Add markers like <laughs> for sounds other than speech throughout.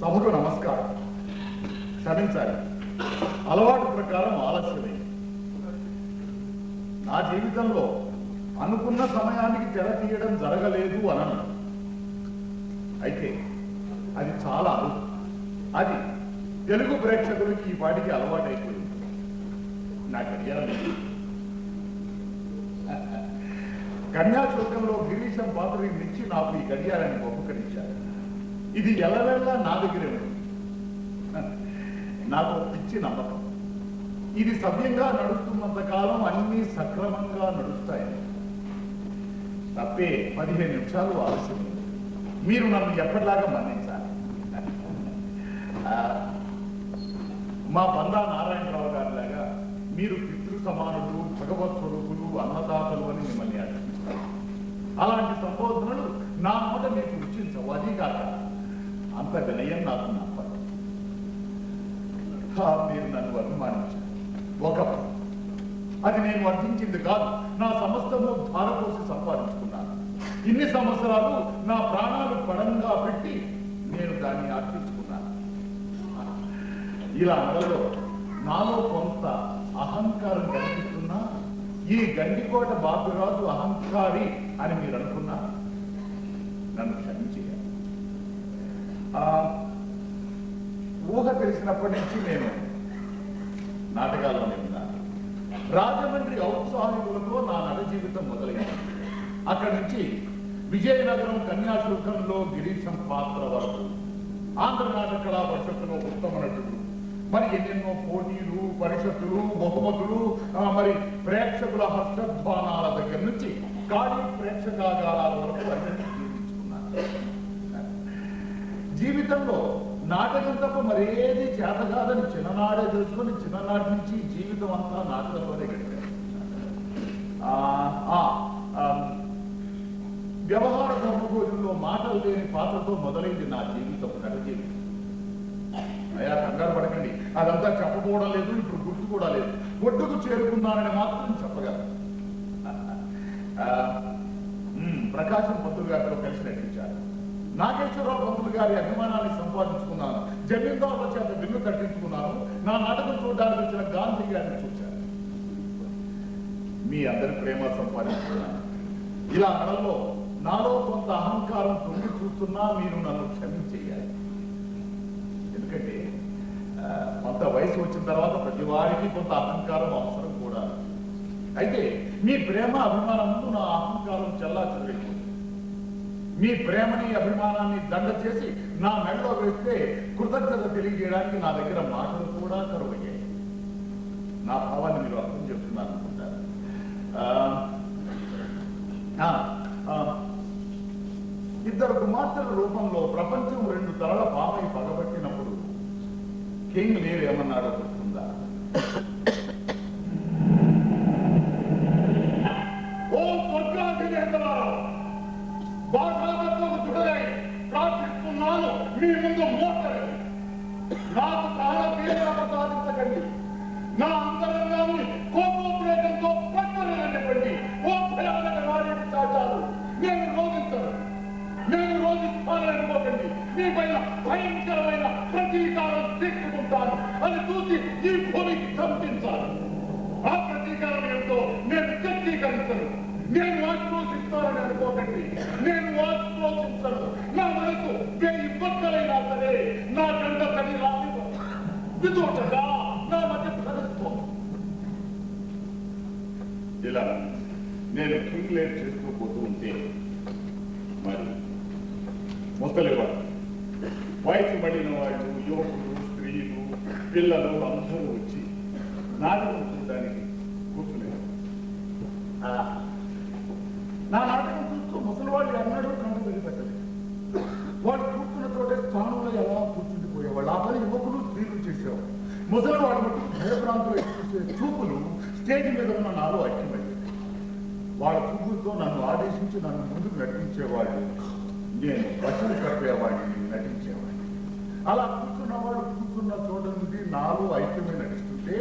సభకు నమస్కారం. క్షమించాలి. అలవాటు ప్రకారం ఆలస్యమే. నా జీవితంలో అనుకున్న సమయానికి తెర తీయడం జరగలేదు అనను. అయితే అది చాలా అది తెలుగు ప్రేక్షకులకి ఈ పాటికి అలవాటైపోయింది. నా గడియారం ఇది. కన్యాశుల్కంలో గిరీశం పాత్రని ఇచ్చి నాకు ఈ గడియారాన్ని బహుకరించారు. ఇది ఎల్లవేళలా నా దగ్గరే ఉంది. నాకు పిచ్చి నమ్మకం. ఇది సవ్యంగా నడుస్తున్నంత కాలం అన్ని సక్రమంగా నడుస్తాయి. తప్పే పదిహేను నిమిషాలు ఆలస్యం. మీరు నన్ను ఎప్పటిలాగా మన్నించాలి. ఆ, మా బందా నారాయణరావు గారి లాగా మీరు పితృ సమానులు భగవత్ స్వరూపులు అన్నదాతలు అని మిమ్మల్ని అర్పించారు అలాంటి సంబోధనలు నా నోట మీకు రుచించవు. అది కాక అంత వినయం నాకు నప్పదు మీరు నన్ను అనుమానించారు. ఒకప్పుడు. అది నేను వర్తించింది కాదు. నా సమస్తము ధారపోసి సంపాదించుకున్నాను. ఇన్ని సంవత్సరాలు నా ప్రాణాలు పడంగా పెట్టి నేను దాన్ని అర్పించుకున్నాను. ఇలా అనలో నాలో కొంత అహంకారం కనిపిస్తున్నా ఈ గండికోట బాబురాజు అహంకారి అని మీరు అనుకున్నా నన్ను క్షమించేయాలి ఆ, ఊహ తెలిసినప్పటి నుంచి నేను నాటకాల్లోనే ఉన్నాను రాజమండ్రి ఔత్సాహికులతో నా నట జీవితం మొదలైంది. అక్కడి నుంచి విజయనగరం కన్యాశుల్కంలో గిరీశం పాత్ర వరకు ఆంధ్ర నాటక కళా పరిషత్తులో ఉత్తమ నటుడు. మరి ఎన్నెన్నో పోటీలు పరిషత్తులు బహుమతులు మరి ప్రేక్షకుల హర్షధ్వానాల దగ్గర నుంచి ఖాళీ ప్రేక్షకాగారాల వరకు అన్నింటినీ జీవించుకున్నాను. జీవితంలో నాటకం తప్ప మరేది చేత కాదని చిన్ననాడే తెలుసుకొని చిన్ననాటి నుంచి జీవితం అంతా నాటకంలోనే గడిపారు. ఆ, ఆ, వ్యవహార ధర్మభోజనంలో మాటలు లేని పాత్రతో మొదలైంది నా జీవితం నట జీవితం కంగారు పడకండి. అదంతా చెప్పకపోవడం లేదు ఇప్పుడు గుర్తు కూడా లేదు. ఒడ్డుకు చేరుకున్నానని మాత్రం చెప్పగలను. ఆ, ప్రకాశం పంతులు గారితో కలిసి నటించారు. నాగేశ్వరరావు పంతులు గారి అభిమానాన్ని సంపాదించుకున్నాను జమీందారుల చేత బిల్లు కట్టించుకున్నాను నా నాటకం చూడడానికి వచ్చిన గాంధీ గారిని చూశాను మీ అందరి ప్రేమ సంపాదించుకున్నాను. ఇలా అనడంలో నాలో కొంత అహంకారం తొంగి చూస్తున్నా మీరు నన్ను క్షమించేయాలి. ఎందుకంటే ఆ, కొంత వయసు వచ్చిన తర్వాత ప్రతి వారికి కొంత అహంకారం అవసరం కూడా. అయితే మీ ప్రేమ అభిమానం నా అహంకారం చల్లా చదివింది మీ ప్రేమని అభిమానాన్ని దండ చేసి నా మెడలో వేస్తే కృతజ్ఞత తెలియజేయడానికి నా దగ్గర మాటలు కూడా కరువయ్యాయి. నా భావాన్ని మీరు అర్థం చేస్తున్నారు అనుకుంటారు ఆ, ఆ, ఇద్దరు కుమార్తెల రూపంలో ప్రపంచం రెండు తరల పాపై పగబట్టినప్పుడు కింగ్ లేరు ఏమన్నాడో గుర్తుందా? నేను రోధించను నేను రోధిస్తానని అనుకోకండి మీ పైన భయంకరమైన ప్రతీకారం తీసుకుంటాను. అని చూసి ఈ భూమికి కంపించాలి ఆ ప్రతీకారం ఏంటో నేను వ్యక్తీకరించను నేను ఆక్రోశిస్తానని అనుకోకండి. నేను ఆక్రోశించను. నా మనసు వెయ్యి బొక్కలైనా సరే నా కంట తడి రాని నా మధ్య ప్రదర్శిస్తాం ఇలా. నేను కింగ్ లేట్ చేస్తూ ఉంటే మరి ముసలివాడు వయసు పడిన వాళ్ళు యువకులు స్త్రీలు పిల్లలు అందరూ వచ్చి నాటకం చూడడానికి కూర్చునేవారు. ఆ, నా నాటకం చూస్తూ ముసలివాళ్ళు ఎన్నడూ కంట వెళ్ళిపెట్టలేదు వాడు కూర్చున్న తోటే స్థానంలో ఎలా కూర్చుండిపోయేవాళ్ళు ఆ పని యువకులు స్త్రీలు చేసేవాళ్ళు ముసలివాడు మటు చూసే చూపులు స్టేజ్ మీద ఉన్న నాలో ఐక్యమయ్యాయి వాళ్ళ చూపులతో నన్ను ఆదేశించి నన్ను ముందుకు నటించేవాళ్ళు నేను బస్సులు కట్టేవాడిని నటించేవాడిని. అలా కూర్చున్నవాడు కూర్చున్న చోట నుండి నాలో ఐక్యమే నటిస్తుంటే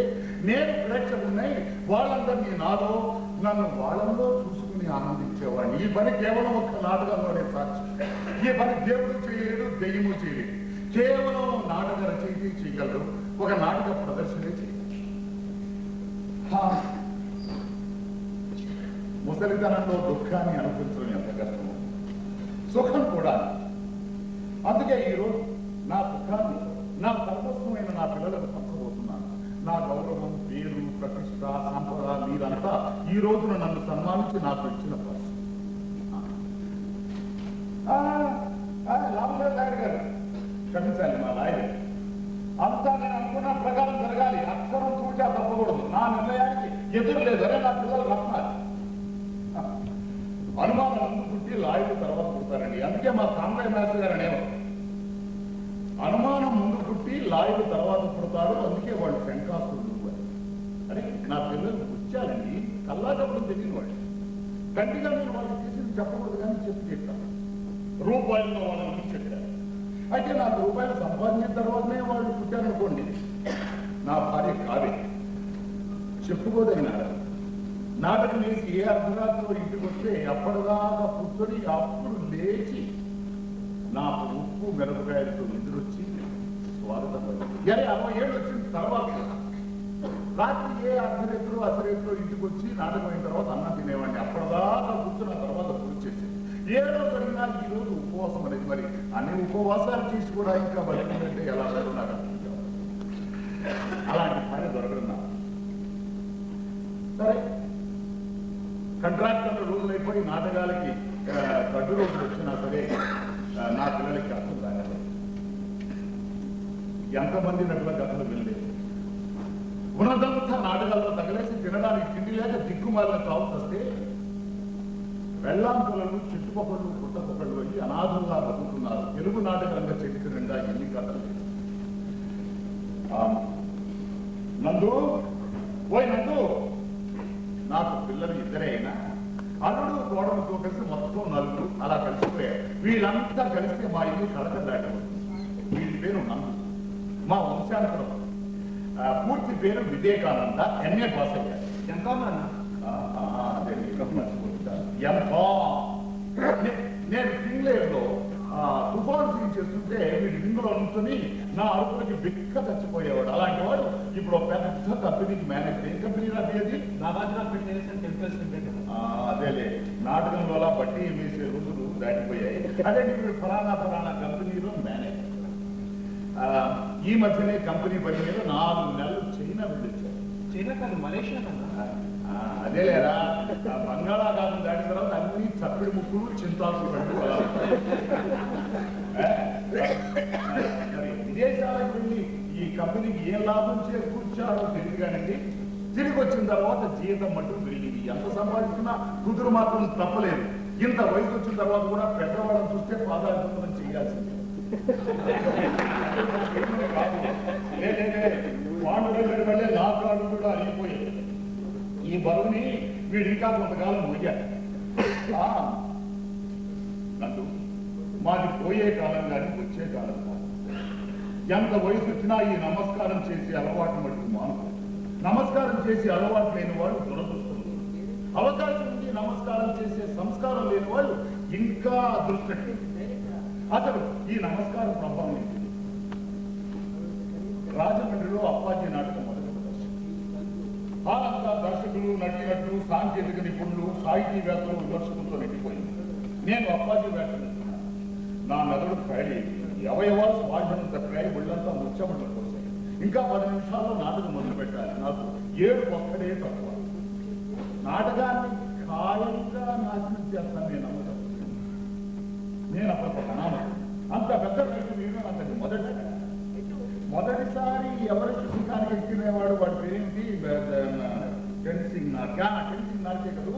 నేను ప్రేక్షకున్నాయి వాళ్ళందరినీ నాలో నన్ను వాళ్ళలో చూసుకుని ఆనందించేవాడిని. ఈ పని కేవలం ఒక్క నాటకంలోనే సాక్షి ఈ పని దేవుడు చేయలేడు దెయ్యము చేయలేడు కేవలం నాటక రచయిత చేయగలరు ఒక నాటక ప్రదర్శనే చేయగలరు ముసలితనంలో దుఃఖాన్ని అనుభవించడం ఎంత కష్టము సుఖం కూడా. అందుకే ఈరోజు నా దుఃఖాన్ని నా సర్వస్వమైన నా పిల్లలకు పంచబోతున్నాను నా గౌరవం పేరు ప్రతిష్ట సంపద మీరంతా ఈ రోజున నన్ను సన్మానించి నాకు ఇచ్చిన పరిస్థితి. నాయుడు గారు క్షమించాలి మా లాయర్. అంతా నేను అనుకున్న ప్రకారం జరగాలి. అక్షరం చూచా తప్పకూడదు. నా నిర్ణయానికి ఎదురు లేదు. అరే నా పిల్లలు రత్నాలు అనుమానం ముందు పుట్టి లాయర్ తర్వాత పుడతారండి. అందుకే మా కాంగ్రెస్ మాస్టర్ గారు అనేవారు. అనుమానం ముందు పుట్టి లాయర్ తర్వాత పుడతారు. అందుకే వాళ్ళు శంకాస్తులు అని. నా పిల్లలు పుచ్చాలండి కల్లాటప్పుడు తెలియని వాళ్ళు. గట్టిగా నేను వాళ్ళకి చేసింది చెప్పకూడదు కానీ చెప్పి చెప్తాను రూపాయల్లో వాళ్ళని చెప్పారు అయితే నాకు రూపాయలు సంపాదించిన తర్వాతనే వాళ్ళు పుట్టారనుకోండి. నా భార్య కాదే. చెప్పుకోదైనా నాటకం వేసి ఏ అర్ధరాత్రిలో ఇంటికి వస్తే అప్పటిదాకా కూర్చొని అప్పుడు లేచి నాకు ఉప్పు మిరపకాయలతో నిద్రొచ్చి స్వాగతం పలికింది. అరే అరవై ఏళ్ళు వచ్చిన తర్వాత రాత్రి ఏ అర్ధరేత్రులు అర్ధరేత్రులు ఇంటికి వచ్చి నాటకం అయిన తర్వాత అన్నం తినేవాడిని. అప్పటిదాకా కూర్చున్న తర్వాత పూజ చేసేది. ఏడో జరిగినా ఈ రోజు ఉపవాసం అనేది మరి అన్ని ఉపవాసాలు చేసి కూడా ఇంకా బతికిందంటే ఎలా లేదు నాకు అలాంటి పని దొరకడం నాకు. సరే కంట్రాక్టర్లు రూల్ అయిపోయి నాటకాలకి గడ్డు రోజులు వచ్చినా సరే నా పిల్లలకి అర్థం కాలేదు. ఎంతమంది నటుల కథలు వెళ్ళలేదు ఉన్నదంతా నాటకాల్లో తగలేసి తినడానికి తిండి లేక దిక్కుమాలిన చావు వస్తే వెళ్ళాంకులను చుట్టుపక్కలు పుట్టపక్కలు అయ్యి అనాథంగా బతుకుతున్నారు. తెలుగు నాటక రంగ నిండా ఎన్ని కథలు? ఆ, నందు? ఓయ్ నందు! పిల్లలు ఇద్దరే అయినా అల్లుడు కోడలతో కలిసి మొత్తం నలుగురు అలా కలిసిపోయారు. వీళ్ళంతా కలిస్తే మా ఇల్లు కలక దాటబోతుంది వీడి పేరు నందు. మా ఆ, పూర్తి పేరు వివేకానంద ఎంఏ పాస్ అయ్యారు నేను సీన్ చేస్తుంటే వీడి విందులో నుంచుని నా అరుపులకి బిక్క చచ్చిపోయేవాడు. అలాంటి వాడు ఇప్పుడు పెద్ద కంపెనీకి మేనేజ్ ఏ కంపెనీ అది? నాగార్జున ఫిట్నెస్ కెమికల్స్ లిమిటెడ్ ఆ, అదేలే. నాటకంలో అలా బట్టి వేసే రోజులు దాటిపోయాయి. అదే ఇప్పుడు ఫలానా ఫలానా కంపెనీలో మేనేజర్ ఆ, ఈ మధ్యనే కంపెనీ పని మీద నాలుగు నెలలు చైనా వెళ్ళొచ్చారు. చైనా కాదు మలేషియా కన్నా ఆ, అదేలేరా ఆ బంగాళాఖాతం దాటిన తర్వాత అన్ని చప్పిడి ముక్కులు అలా. ఆ, మరి విదేశాలకు వెళ్ళి ఈ కంపెనీకి ఏ లాభం చేకూర్చారో తెలియదు కానండి తిరిగి వచ్చిన తర్వాత జీతం మటుకు పెరిగింది ఎంత సంపాదించినా కుదురు మాత్రం తప్పలేదు ఇంత వయసు వచ్చిన తర్వాత కూడా పెద్దవాళ్ళని చూస్తే పాదాభివందనం చేయాల్సిందే కాదు. వెళ్ళే నా కాళ్ళు కూడా అరిగిపోయాయి ఈ బరువుని వీడు ఇంకా కొంతకాలం మొయ్యాలి ఆ, మాది పోయే కాలం కానీ వచ్చే కాలం కానీ ఎంత వయసు వచ్చినా ఈ నమస్కారం చేసే అలవాటు మటుకు మానుకో నమస్కారం చేసే అలవాటు లేని వాడు దురదృష్టం అవకాశం ఉంది నమస్కారం చేసే సంస్కారం లేని వాళ్ళు ఇంకా అదృష్టం అసలు ఈ నమస్కారం ప్రభావం ఏంటి? రాజమండ్రిలో అప్పాజీ నాటకం మొదటి ప్రదర్శన. హాలంతా దర్శకులు నటినట్లు సాంకేతిక నిపుణులు సాహితీవేత్తలు విమర్శకులతో నిండిపోయింది. నేను అప్పాజీ వేషం నా మెదడు ఖాళీ అవయవాలు స్వాధీనం తప్పాయి ఒళ్ళంతా ముచ్చబడ్డ కోసం ఇంకా పది నిమిషాల్లో నాటకం మొదలు పెట్టాలి. నాకు ఏడు ఒక్కడే తక్కువ. నాటకాన్ని ఖాయంగా నాశనం చేస్తాను నేను నమ్మకం. నేను అప్పుడు అనామం అంత పెద్ద వ్యక్తి నేను అతని మొదట. మొదటిసారి ఎవరి శిఖరానికి ఎక్కినేవాడు వాడి పేరేంటి? టెన్సింగ్ నార్కే టెన్సింగ్ నార్కే కదూ.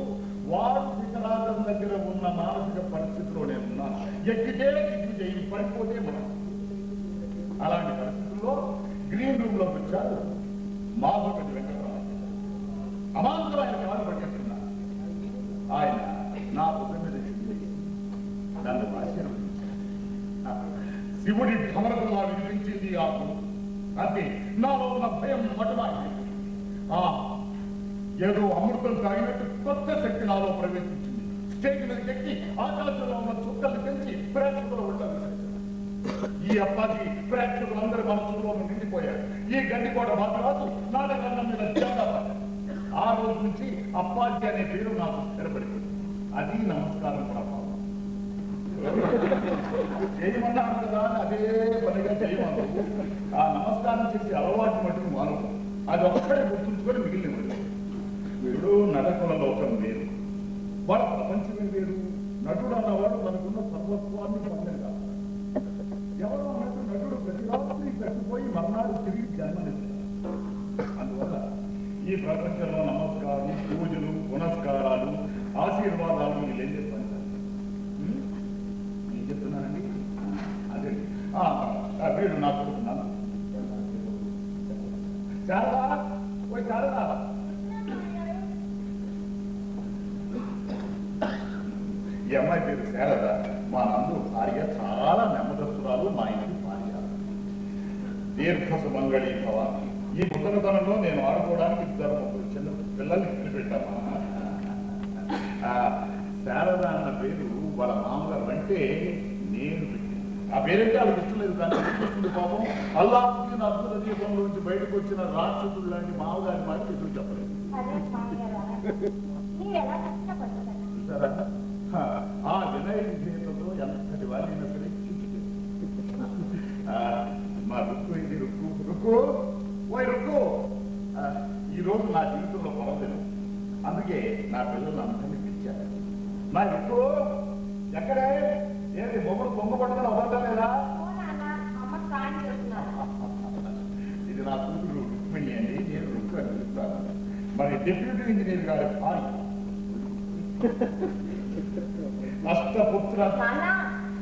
వాడు శిఖరాగం దగ్గర ఉన్న మానసిక పరిస్థితిలోనే ఉన్నా. ఎక్కితే దిగ్గు చేయి పడిపోతే మనం. అలాంటి పరిస్థితుల్లో గ్రీన్ రూమ్లోకి వచ్చారు మాధవపతి వెంకటరామ అమాంతం ఆయన కాలు పట్టేస్తున్నా ఆయన నా బుద్ధ మీద నన్ను ఆశీర్వదించారు. శివుడి ధమరకులా వినిపించింది ఆ గొంతు. అంతే నాలో ఉన్న భయం మటమాయింది ఆ ఏదో అమృతం తాగినట్టు కొత్త శక్తి నాలో ప్రవేశించింది. స్టేజ్ మీద ఎక్కి ఆకాశంలో ఉన్న చుక్కలు పెంచి ప్రేక్షకుల ఉంటారు ఈ అప్పాజీ ప్రేక్షకులందరి మనసులో నిండిపోయారు. ఈ గండికోట మాత్రాలు నాటకన్న మీద ఆ రోజు నుంచి అప్పాజీ అనే పేరు నాకు స్థిరపడింది. అది నమస్కారం ప్రభావం చేయమన్నాను కదా అని అదే పనిగా చేయమను ఆ నమస్కారం చేసి అలవాటు మటుకు మానవు. అది ఒక్కడే గుర్తుంచుకొని మిగిలిన వీడు నటకుల లోకం వేరు. వాడు ప్రపంచమే వేరు. నటుడు అన్నవాడు మనకున్న సర్వత్వాన్ని పొందగా ఎవరో అన్నట్టు నటుడు ప్రతి రాత్రి చచ్చిపోయి మర్నాడు తిరిగి జన్మనిస్తాడు అందువల్ల ఈ ప్రపంచంలో నమస్కారం పూజలు పునస్కారాలు ఆశీర్వాదాలు వీళ్ళు ఏం చెప్తాను నేను చెప్తున్నానండి? అదే. ఆ, ఆ, వీడు చాలా కొడుకున్నాను చాలా. శారద మా నందు భార్య చాలా నెమ్మదస్తురాలు మా ఇంటి భార్య. దీర్ఘ సుమంగళి భవ ఈ ముసలితనంలో నేను ఆడుకోవడానికి ఇద్దరు ముగ్గురు చిన్న పిల్లల్ని కనిపెట్టామా ఆ, శారద అన్న పేరు వాళ్ళ మామగారు అంటే నేను. ఆ పేరంటే? వాళ్ళకి ఇష్టం లేదు కానీ పాపం? అల్లాహుద్దీన్ అద్భుత దీపంలో నుంచి బయటకు వచ్చిన రాక్షసుడు లాంటి మామగారి మాట ఎదురు చెప్పలేదు. అదే చూసారా ఆ వినయ విధేయతతో ఎంతటి వారిని సరే మా రుక్కు ఇది రుక్కు రుక్కు ఓయ్ రుక్కు. ఈ రోజు నా జీవితంలో పర్వదినం అందుకే నా పిల్లలు అందరినీ పిలిచారు. నా రుక్కు ఎక్కడే? ఏది బొమ్మలు బొమ్మ పట్టుకుని అవ్వటం లేదా? ఓ ఇది నా కూతురు రుక్మిణి అండి నేను రుక్కు అని పిలుస్తాను మరి డిప్యూటీ ఇంజనీర్ గారి అష్టపుత్ర.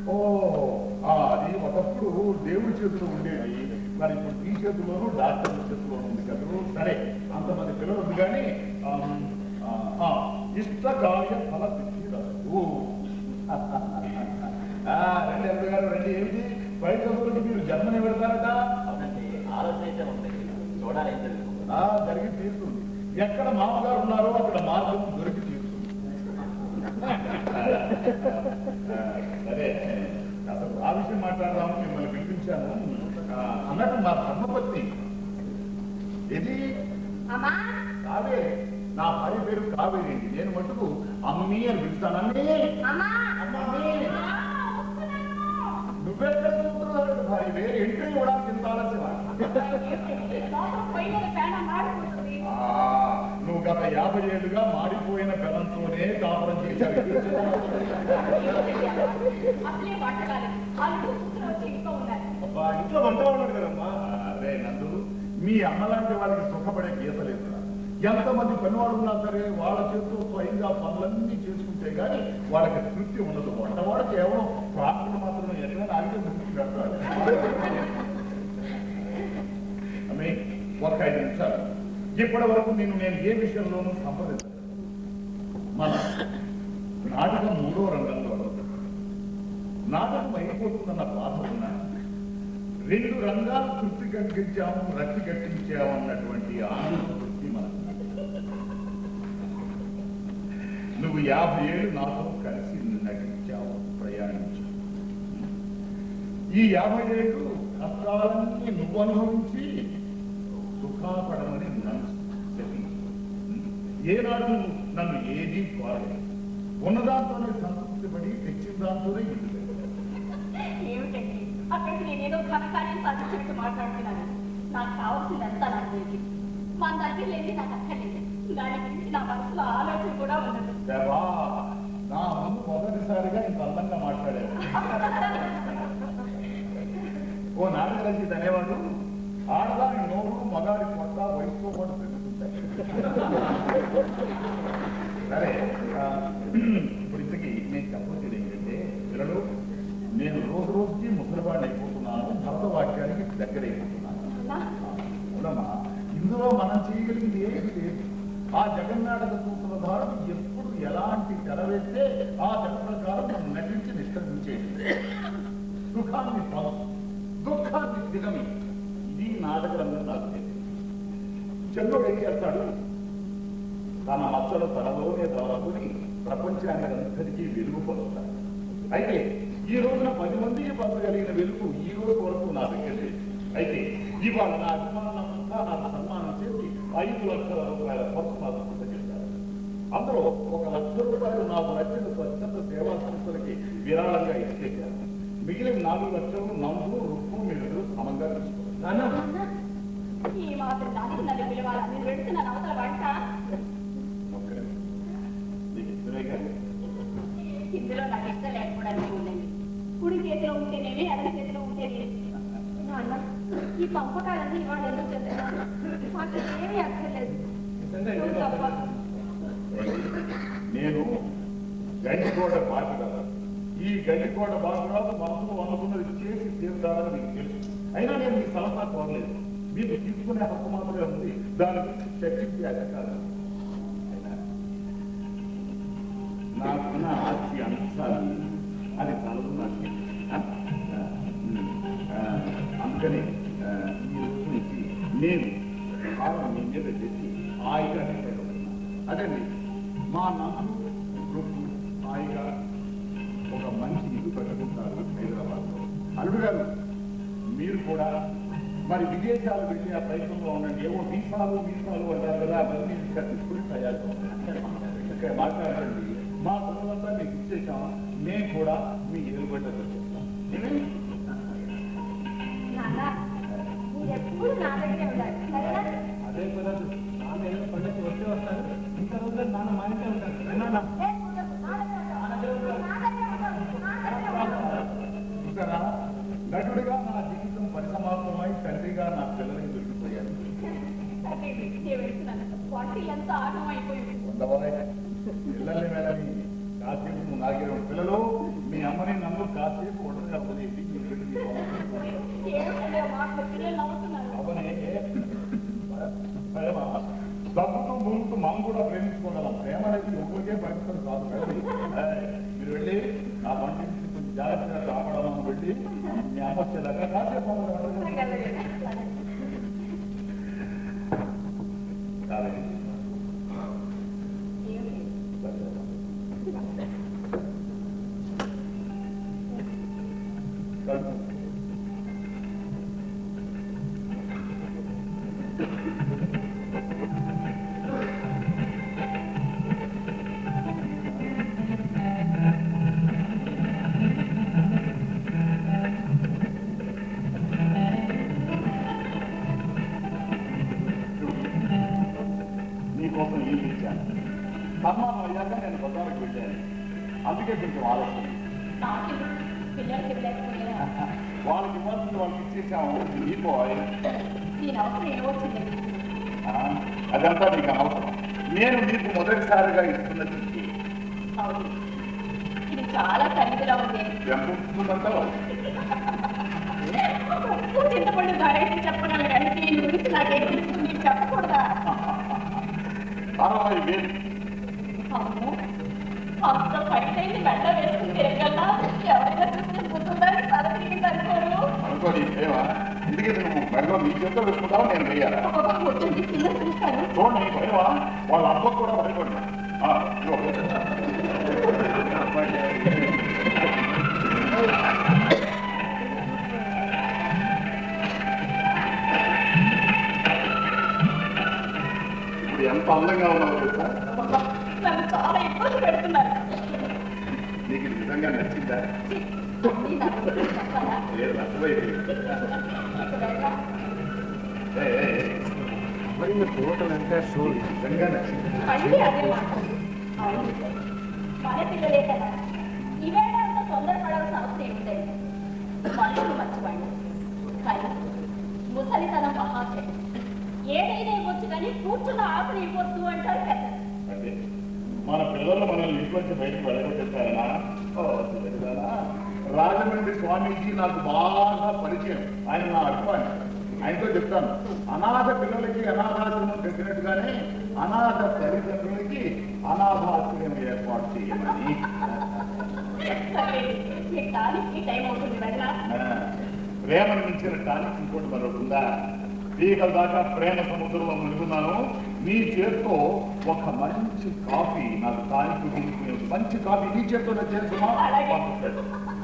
ఓ ఆ, అది ఒకప్పుడు దేవుడి చేతిలో ఉండేది మరి ఇప్పుడు ఈ చేతిలోనూ డాక్టర్ చేతిలోనూ ఉంది కదా? సరే అంతమంది పిల్లలు ఉంది కానీ ఆమ్, ఆ, ఆ, ఇష్టగాయ ఫల. ఆ, రండి అల్లుడు గారు రండి. ఏమిటి? పై చదువులకి మీరు జన్మని పెడతారట? చూడాలి జరిగి తీరుతుంది. ఎక్కడ మామగారు ఉన్నారో అక్కడ మార్గం దొరికి సరే అసలు ఆ విషయం మాట్లాడదాము మిమ్మల్ని పిలిపించాను అన్నట్టు మా ధర్మపత్ని ఇది కావేరి నా భార్య? పేరు కావేరి నేను మటుకు అమ్మీ అని పిలుస్తాను అమ్మీ. నువ్వెక్కడ చూస్తున్నావు భార్య వేరే ఎంట్రీ కూడా ఇంత గత యాభై ఏళ్ళుగా మాడిపోయిన పెనంతోనే కాపురం ఉన్నారు. అబ్బా ఇంట్లో వంట ఉన్నాడు కదమ్మా. అరే నందు మీ అమ్మలాంటి వాళ్ళకి సుఖపడే గీత లేదు ఎంతమంది పనివాడు ఉన్నా సరే వాళ్ళ చేతితో స్వయంగా పనులన్నీ చేసుకుంటే గానీ వాళ్ళకి తృప్తి ఉండదు. వంటవాడు కేవలం ప్రార్థన మాత్రమే ఎట్లా ఆగితే తృప్తి పెడతాడు. అమ్మే ఒక ఐదు నిమిషాలు. ఇప్పటి వరకు నేను నేను ఏ విషయంలోనూ సంప్రదించలేదు మన నాటకం మూడో రంగంలో నాటకం అయిపోతుందన్న బాధ ఉన్నా రెండు రంగాలు తృప్తి కలిగించాము రక్తి కట్టించాము అన్నటువంటి ఆనంద తృప్తి మనకు నువ్వు యాభై ఏళ్ళు నాతో కలిసి నటించావు ప్రయాణించావు. ఈ యాభై ఏళ్ళు కష్టాలన్నీ నువ్వు అనుభవించి చెప్పింది ఏనాడు నువ్వు నన్ను ఏదీ కోరలేదు ఉన్నదాంతోనే సంతృప్తి పడి తెచ్చిన దాంతోనే ఇంటి ఏమిటండి? అక్కడికి నేనేదో ఘనకార్యం సాధించినట్టు మాట్లాడుతున్నాను. నాకు కావాల్సిందంతా నాకు తెలియదు మన దగ్గర లేని నాకు అక్కర్లేదు. దాని గురించి నా మనసులో ఆలోచన కూడా ఉండదు. దేవా నా ముందు మొదటిసారిగా ఇంత అందంగా మాట్లాడారు. <laughs> ఓ అనేవాడు ఆడదాని నోరు మగాడి కొత్త వయసుతో పాటు పెరుగుతుంటాయి. సరే ఇప్పుడు ఇంతకీ నేను చెప్పొచ్చేది ఏంటంటే పిల్లలు నేను రోజు రోజుకి ముసలివాడిని అయిపోతున్నాను భరత వాక్యానికి దగ్గరైపోతున్నాను. అవునమ్మా ఇందులో మనం చేయగలిగింది ఏది లేదు ఆ జగన్నాటక సూత్రధారుడు ఎప్పుడు ఎలాంటి తెర వేస్తే ఆ తెర ప్రకారం మనం నటించి నిష్కర్మించేది. సుఖాన్ని ఫలం దుఃఖాన్ని దిగమి. నాటక రంగం నాకు తెలియదు. చంద్రుడు ఏం చేస్తాడు? తన మచ్చలు తనలోనే దాచుకుని ప్రపంచాన్ని అందరికీ వెలుగు పరుస్తాడు అయితే ఈ రోజున పది మందికి పంచగలిగిన వెలుగు ఈ రోజు వరకు నా దగ్గర లేదు. అయితే ఇవాళ నా అభిమానులంతా నాకు సన్మానం చేసి ఐదు లక్షల రూపాయల ఖర్చు నాకు చేశారు. అందులో ఒక లక్ష రూపాయలు నాకు నచ్చిన స్వచ్ఛంద సేవా సంస్థలకి విరాళంగా ఇచ్చేశారు. మిగిలిన నాలుగు లక్షలు నందు రుక్కు మీరు సమంగా నాన్న ఈ మాత్రం దానికి నన్ను పిలవాలా? నేను వెళ్తున్నాను అవతల వంట. నీకు ఇందులో నాకు ఇష్టం లేకపోవడానికి ఉందండి కుడి చేతిలో ఉంటేనేమి ఎడమ చేతిలో ఉంటేనే నాన్న ఈ పంపకాలన్నీ ఇవాళ ఎందుకు చేస్తున్నాను మాకు ఏమీ అక్కర్లేదు. తప్ప. నేను గండికోట బాగురాదు ఈ గండికోట బాగురాదు మనసులో అనుకున్నది చేసి తీరుతారని మీకు తెలుసు. అయినా నేను మీ సలహా కోరలేదు. మీరు తీసుకునే హక్కు మాత్రమే ఉంది. దాని గురించి చర్చించి అధికారం. అయినా నాకున్న ఆస్తి అంశాలు అది కలదు నాకు. అందుకని ఈ రోజు నుంచి నేను భారం మీ మీద చేసి హాయిగా అదండి మా నాన్న రుక్కు హాయిగా ఒక మంచి ఇల్లు కట్టుకుంటారు హైదరాబాద్లో. అల్లుడు గారు మీరు కూడా మరి విదేశాలు వెళ్ళి ఆ ప్రయత్నంలో ఉండండి. ఏవో వీసాలు వీసాలు అంటారు కదా అవన్నీ తీసుకుని తయారు ఇక్కడ మాట్లాడండి. మా పిల్లలంతా మీకు ఇచ్చేసాం. మేము కూడా మీ ఏలుబడ్డ అదే కుదరదు నాన్న ఏదో పండుగ వచ్చి వస్తాను ఇంత రోజులు నాన్న మా ఇంట్లో ఉంటాను నాన్న? పిల్లల్ని వెళ్ళని కాసేపు నువ్వు నాగే పిల్లలు మీ అమ్మని నన్ను కాసేపు ఒంటరిగా వదిలేసి డబ్బుతో మనం కూడా ప్రేమించుకోగలం. ప్రేమ అనేది ఒక్కరికే పరిమితం కాదు మీరు వెళ్ళి నా వంటి కొంచెం జాగ్రత్తగా కాపాడాలని వెళ్ళి మీ అమ్మ వచ్చేదాకా అందుకే కొంచెం ఆలోచన వాళ్ళకి ఇవ్వాల్సింది వాళ్ళకి ఇచ్చేసాము. ఈ బాయ్ అవసరం అదంతా నీకు అనవసరం నేను నీకు మొదటిసారిగా ఇస్తున్న చిట్టి. అవును ఇది చాలా ఖరీదుగా ఉంది ఎంత ఉంటుందంతా ఉప్పు చింతపండు ధరేసి చెప్పగలగాలి దీని గురించి నాకేం తెలుసు మీరు చెప్పకూడదా? అరవై వేలు. అంత ఖరీదైంది మెడ వేసుకుని తిరగలనా ఎవరైనా చూస్తే గుర్తుందని తల తిరిగింది అనుకోరు అనుకోని ఏమా? ఎందుకంటే నువ్వు మెడలో నీ చేతితో వేసుకుంటావా నేను వేయాలా కూర్చొని కింద చూస్తాను. చూడండి భయమా? వాళ్ళ అబ్బకు కూడా ఎంత అందంగా ఉన్నావు తెలుసా? నన్ను చాలా ఇబ్బంది పెడుతున్నారు. నీకు ఇది నిజంగా నచ్చిందా? మరి మీ టోటల్ అంటే నిజంగా మన పిల్లలే కదా. ఈవేళ అంత తొందరపడాల్సిన అవసరం ఏమిటండి మనుషులు కానీ ముసలితనం మహాశయం. ఏదైనా ఇవ్వచ్చు కానీ కూర్చున్న ఆకులు ఇవ్వద్దు అంటారు పెద్ద మన పిల్లలు మనల్ని ఇంట్లోంచి బయటకు తెలియదానా? రాజమండ్రి స్వామీజీ నాకు బాగా పరిచయం. ఆయన నా అభిమాని. ఆయనతో చెప్తాను. అనాథ పిల్లలకి అనాథాశ్రమం పెట్టినట్టుగానే అనాథ తల్లిదండ్రులకి అనాథాశ్రమం ఏర్పాటు చేయమని. ప్రేమను మించిన టానిక్ ఇంకోటి మరొకటి ఉందా? పీకల దాకా ప్రేమ సముద్రంలో మునుగున్నాను. నీ చేత్తో ఒక మంచి కాఫీ నాకు టానిక్ మంచి కాఫీ నీ చేత్తో చేసుకున్నా అలాగే.